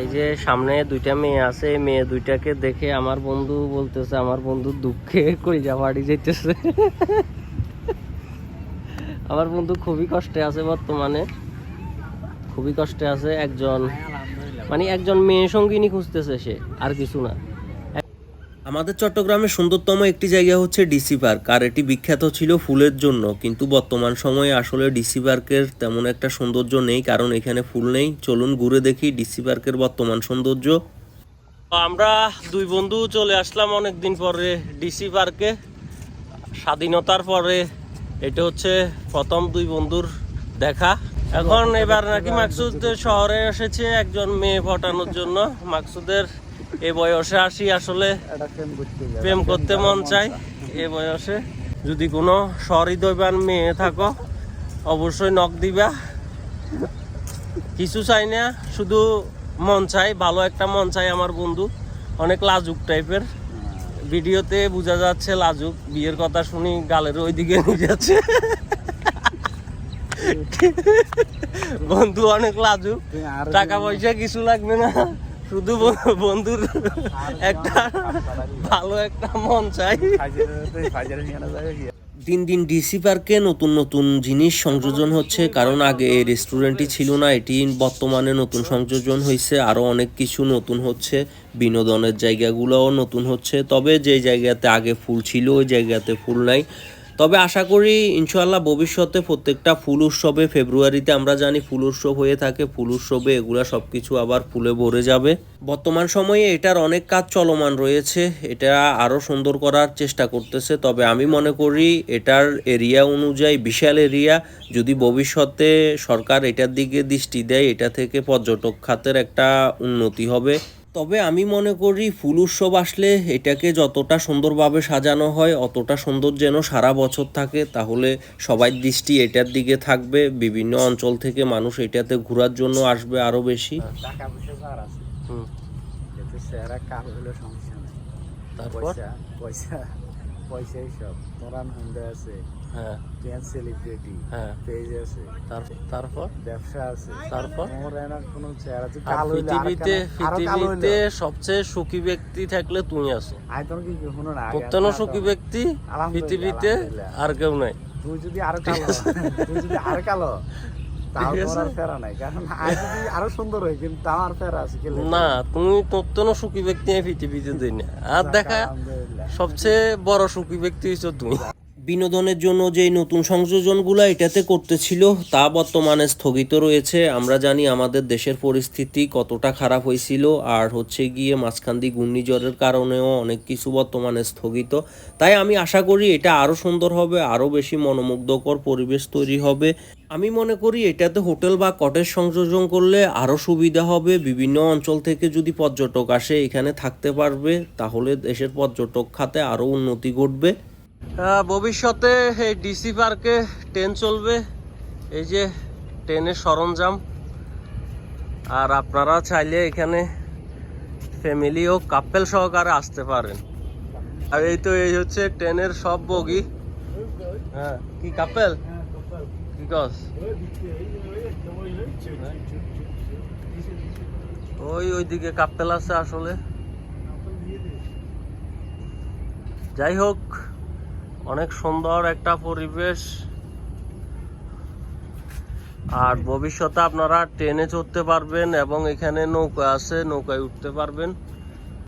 এই যে সামনে দুইটা মেয়ে আছে মেয়ে দুইটাকে দেখে আমার বন্ধু বলতেছে, আমার বন্ধু দুঃখে কইজা বাড়ি যেতেছে আমার বন্ধু খুবই কষ্টে আছে বর্তমানে। খুবই কষ্টে আছে একজন মানে একজন মেয়ে সঙ্গিনী খুঁজতেছে সে, আর কিছু না। আমাদের চট্টগ্রামের সুন্দরতম একটি জায়গা হচ্ছে ডিসি পার্ক, আর এটি বিখ্যাত ছিল ফুলের জন্য, কিন্তু বর্তমান সময়ে আসলে ডিসি পার্কের তেমন একটা সৌন্দর্য নেই, কারণ এখানে ফুল নেই। চলুন ঘুরে দেখি ডিসি পার্কের বর্তমান সৌন্দর্য। আমরা দুই বন্ধু চলে আসলাম অনেক দিন পরে ডিসি পার্কে। স্বাধীনতার পরে এটা হচ্ছে প্রথম দুই বন্ধুর দেখা। এখন এবার নাকি মাকসুদ শহরে এসেছে একজন মেয়ে পটানোর জন্য। মাকসুদের এ বয়সে আসি আসলে প্রেম করতে মন চাই এ বয়সে যদি কোনো সহৃদয়বান মেয়ে থাকো অবশ্যই নখ দিবা। কিছু চাই না শুধু মন চাই ভালো একটা মন চাই আমার বন্ধু। অনেক লাজুক টাইপের। ভিডিওতে বোঝা যাচ্ছে লাজুক বিয়ের কথা শুনি গালের ওইদিকে নিয়ে যাচ্ছে। বন্ধু অনেক লাজুক টাকা পয়সা কিছু লাগবে না। শুধু বন্ধুর একটা ভালো একটা মন চাই। দিন দিন ডিসি পার্কে নতুন নতুন জিনিস সংযোজন হচ্ছে, কারণ আগে এই রেস্টুরেন্টই ছিল না, এটি বর্তমানে নতুন সংযোজন হয়েছে আরও অনেক কিছু নতুন হচ্ছে, বিনোদনের জায়গাগুলোও নতুন হচ্ছে, তবে যে জায়গাতে আগে ফুল ছিল, ওই জায়গাতে ফুল নাই। তবে আশা করি ইনশাল্লাহ ভবিষ্যতে প্রত্যেকটা ফুল উৎসবে ফেব্রুয়ারিতে আমরা জানি ফুল উৎসব হয়ে থাকে, ফুল উৎসবে এগুলা সব কিছু আবার ফুলে ভরে যাবে। বর্তমান সময়ে এটার অনেক কাজ চলমান রয়েছে, এটা আরও সুন্দর করার চেষ্টা করতেছে। তবে আমি মনে করি, এটার এরিয়া অনুযায়ী, বিশাল এরিয়া, যদি ভবিষ্যতে সরকার এটার দিকে দৃষ্টি দেয়, এটা থেকে পর্যটক খাতের একটা উন্নতি হবে। তবে আমি মনে করি ফুল উৎসব আসলে এটাকে যতটা সুন্দরভাবে সাজানো হয় অতটা সুন্দর যেন সারা বছর থাকে। তাহলে সবাই দৃষ্টি এটার দিকে থাকবে। বিভিন্ন অঞ্চল থেকে মানুষ এটাতে ঘোরার জন্য আসবে আরও বেশি। তারপর? পয়সা পয়সা। পয়সাই সব। তোরান হুন্ডা আছে হ্যাঁ। সেলিব্রিটি হ্যাঁ। পেজ আছে। তারপর? ব্যবসা আছে। তারপর? মোর এনা কোনো চেহারা আর কালো পৃথিবীতে পৃথিবীতে সবচেয়ে সুখী ব্যক্তি থাকলে তুমি আছো। আই তোর কি শুনো না প্রত্যেক সুখী ব্যক্তি পৃথিবীতে আর কেউ নাই। তুই যদি আরও কালো তুই যদি আরও কালো তাও তোমার ফেরা নাই কারণ আই আরও সুন্দর হয় কিন্তু তাও আর ফেরা আছে কি না তুমি প্রত্যেক সুখী ব্যক্তি পৃথিবীতে দিই না। আর দেখা সবচেয়ে বড় সুখী ব্যক্তি হচ্ছে তুমি। বিনোদনের জন্য যে নতুন সংযোজনগুলো এটাতে করতেছিল, তা বর্তমানে স্থগিত রয়েছে। আমরা জানি আমাদের দেশের পরিস্থিতি কতটা খারাপ হয়েছিল, আর হচ্ছে গিয়ে মাঝখান দিয়ে ঘূর্ণিঝড়ের কারণেও অনেক কিছু বর্তমানে স্থগিত। তাই আমি আশা করি এটা আরও সুন্দর হবে আরও বেশি মনোমুগ্ধকর পরিবেশ তৈরি হবে। আমি মনে করি এটাতে হোটেল বা কটেজ সংযোজন করলে আরও সুবিধা হবে। বিভিন্ন অঞ্চল থেকে যদি পর্যটক আসে, এখানে থাকতে পারবে, তাহলে দেশের পর্যটক খাতে আরও উন্নতি ঘটবে। ভবিষ্যতে এই ডিসি পার্কে ট্রেন চলবে। এই যে ট্রেনের সরঞ্জাম। আর আপনারা চাইলে এখানে ফ্যামিলি ও কাপেল সহকারে আসতে পারেন। আর এই তো এই হচ্ছে ট্রেনের সব বগি। হ্যাঁ কি কাপেল কি ওই ওইদিকে কাপেল আছে আসলে। যাই হোক অনেক সুন্দর একটা পরিবেশ। আর ভবিষ্যতে আপনারা ট্রেনে চড়তে পারবেন এবং এখানে নৌকা আছে, নৌকায় উঠতে পারবেন।